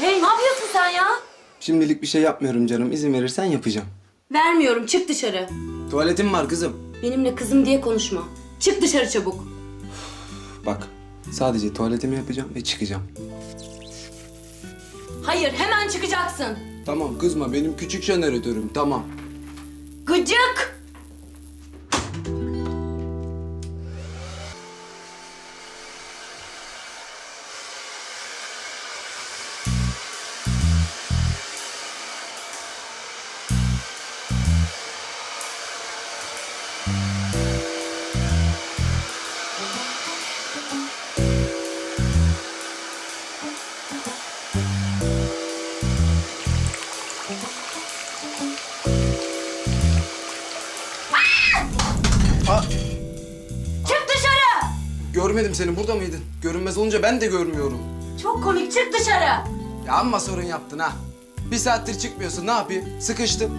Hey ne yapıyorsun sen ya? Şimdilik bir şey yapmıyorum canım. İzin verirsen yapacağım. Vermiyorum çık dışarı. Tuvaletim var kızım. Benimle kızım diye konuşma. Çık dışarı çabuk. Bak sadece tuvaletimi yapacağım ve çıkacağım. Hayır hemen çıkacaksın. Tamam kızma benim küçük jeneratörüm tamam. Gıcık. Çık dışarı. görmedim seni burada mıydın? Görünmez olunca ben de görmüyorum. Çok komik çık dışarı. Ya amma sorun yaptın ha. Bir saattir çıkmıyorsun ne yapayım? Sıkıştım.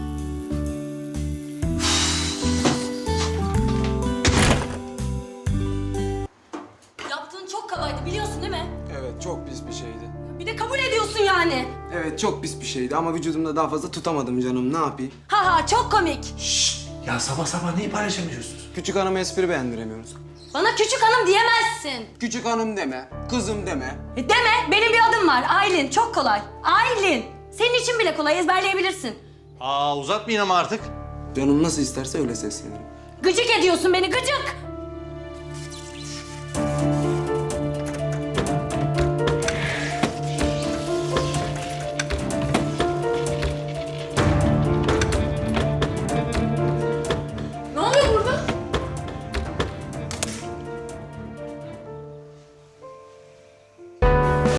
Yaptığın çok kabaydı biliyorsun değil mi? Evet çok pis bir şeydi. Bir de kabul ediyorsun yani. Evet çok pis bir şeydi ama vücudumda daha fazla tutamadım canım ne yapayım? Ha ha çok komik. Ya sabah sabah neyi paylaşamıyorsunuz? Küçük hanıma espri beğendiremiyoruz. Bana küçük hanım diyemezsin. Küçük hanım deme, kızım deme. E deme benim bir adım var Aylin çok kolay. Aylin. Senin için bile kolay ezberleyebilirsin. Aa uzatmayın ama artık. Canım nasıl isterse öyle seslenirim. Gıcık ediyorsun beni gıcık.